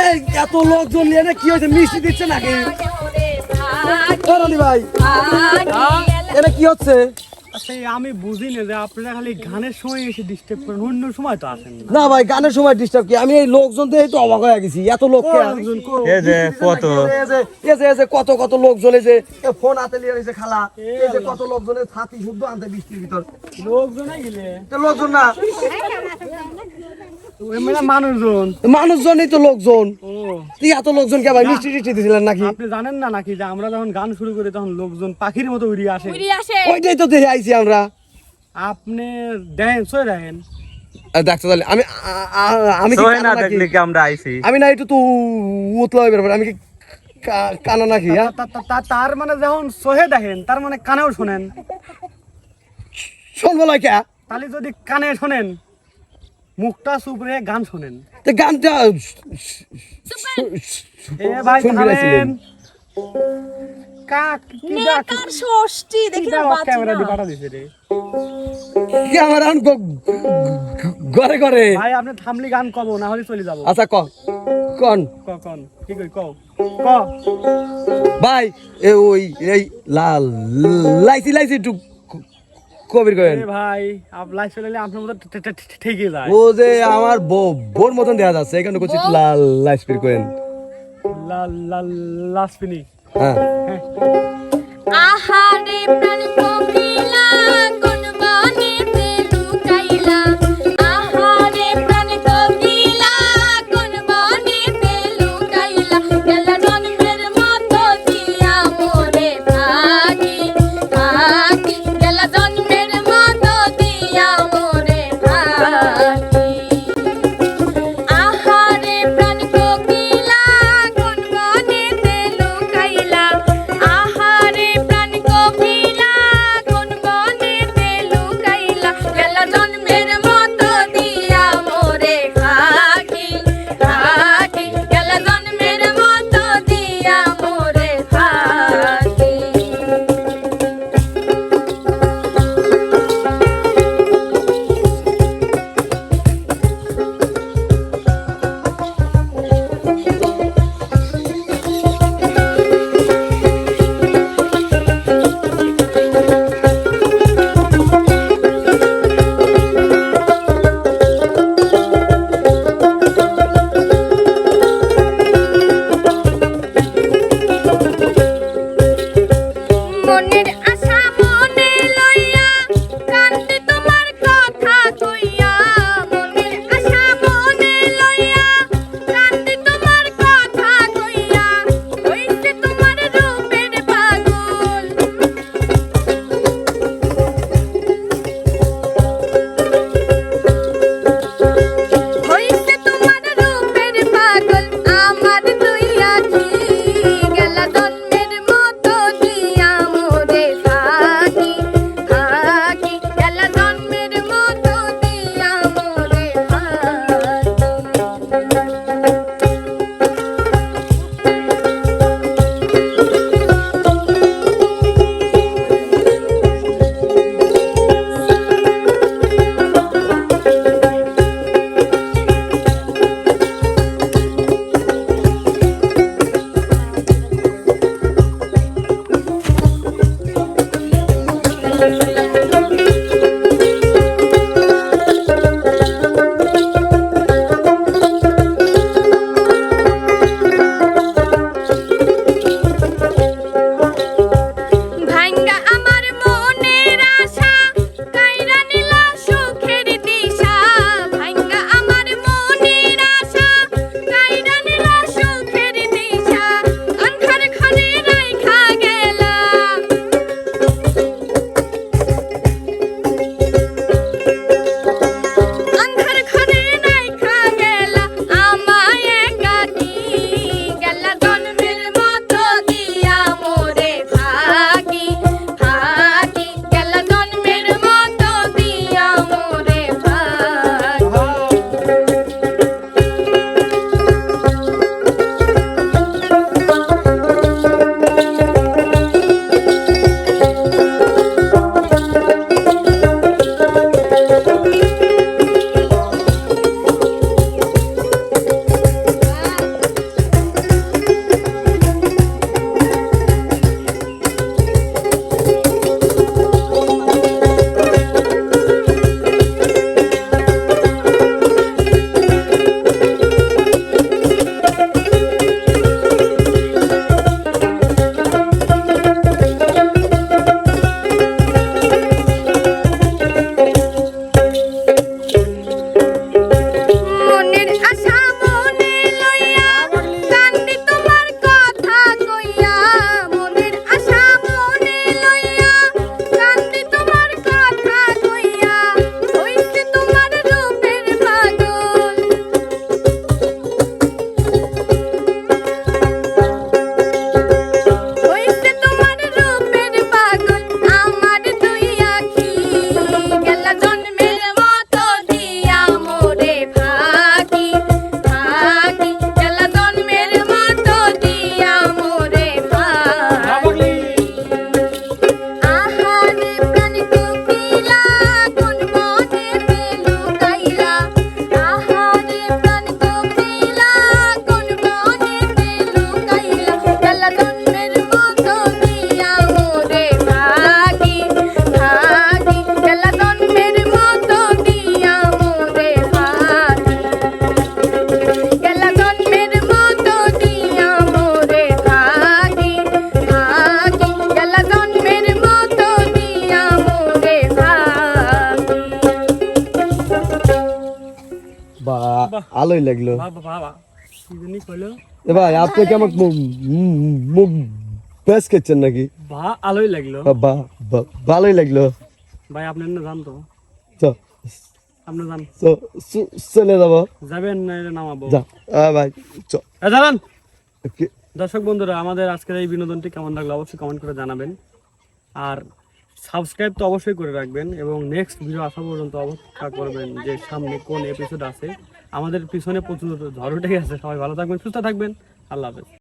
এই এত লোকজন নিয়ে এনে কি হয়েছে? মিষ্টি দিচ্ছে নাকি? ভাই। এটা কি হচ্ছে? আচ্ছা আমি বুঝি না যে আপনারা খালি গানের সময় এসে ডিস্টার্ব করেন অন্য সময় তো আসেন না। না ভাই গানের সময় ডিস্টার্ব কি? আমি এই লোকজন দিয়ে তো অবাক হয়ে গেছি। এত লোক এই যে কত? এই যে এই যে কত কত লোকজন এই যে ফোন হাতে নিয়ে রয়েছে খালা। এই যে কত লোকজনের ছাতি শুদ্ধ আনতে বৃষ্টির ভিতর। লোকজনে গেলে। এটা লোকজন না? মানুষজনই তো লোকজন। এত লোকজন কে ভাই মিষ্টি টিষ্টি দিছিলেন নাকি? আপনি জানেন না নাকি যে আমরা যখন গান শুরু করি তখন লোকজন পাখির মতো উড়িয়ে আসে? ওইটাই তো দেখে আইছি আমরা। আপনি দেখেন সই দেখেন। দেখতে তাহলে আমি না? দেখলে কি আমরা আইছি? আমি না একটু তো উতলা হয়ে বেরোবো আমি কি কা- কানা নাকি হ্যাঁ? তার মানে যখন সহে দেখেন তার মানে কানেও শোনেন। শোনবো না কে? তাহলে যদি কানে শোনেন মুখটা চুপড়ে গান শোনেন। তো গানটা এ ভাই কাক কি ডাক নেকার ষষ্ঠী? দেখি না ক্যামেরা না। পাঠা দিছে রে। কি আমার আন গ- গ- ঘরে ঘরে। ভাই আপনি থামলি গান কব না হলে চলে যাব। আচ্ছা ক কন। ক কন। কি কই ক। ভাই এ ওই এই লাল লাইছি লাইছি একটু ক- কবির কয়েন ভাই আপ লাইভ চলে আপনার মতো ঠিকই যায়। ও যে আমার বোর মতন দেখা যাচ্ছে এখানে করছি লাল লাইসপির কয়েন লাল লাল লাসপিনি হ্যাঁ। আলোই লাগল। এ ভাই আপনি কি আমাকে মুখ বেশ খেচ্ছেন নাকি? বা আলোই লাগল। বা বা- ভালোই লাগল। ভাই আপনি না জান তো। আপনি জান চলে যাব। যাবেন না এটা নামাবো। যা ভাই চ। দাঁড়ান। দর্শক বন্ধুরা আমাদের আজকের এই বিনোদনটি কেমন লাগল অবশ্যই কমেন্ট করে জানাবেন। আর সাবস্ক্রাইব তো অবশ্যই করে রাখবেন এবং নেক্সট ভিডিও আসা পর্যন্ত অপেক্ষা করবেন যে সামনে কোন এপিসোড আছে। আমাদের পিছনে প্রচুর ঝড় উঠে গেছে। সবাই ভালো থাকবেন সুস্থ থাকবেন। আল্লাহ হাফেজ।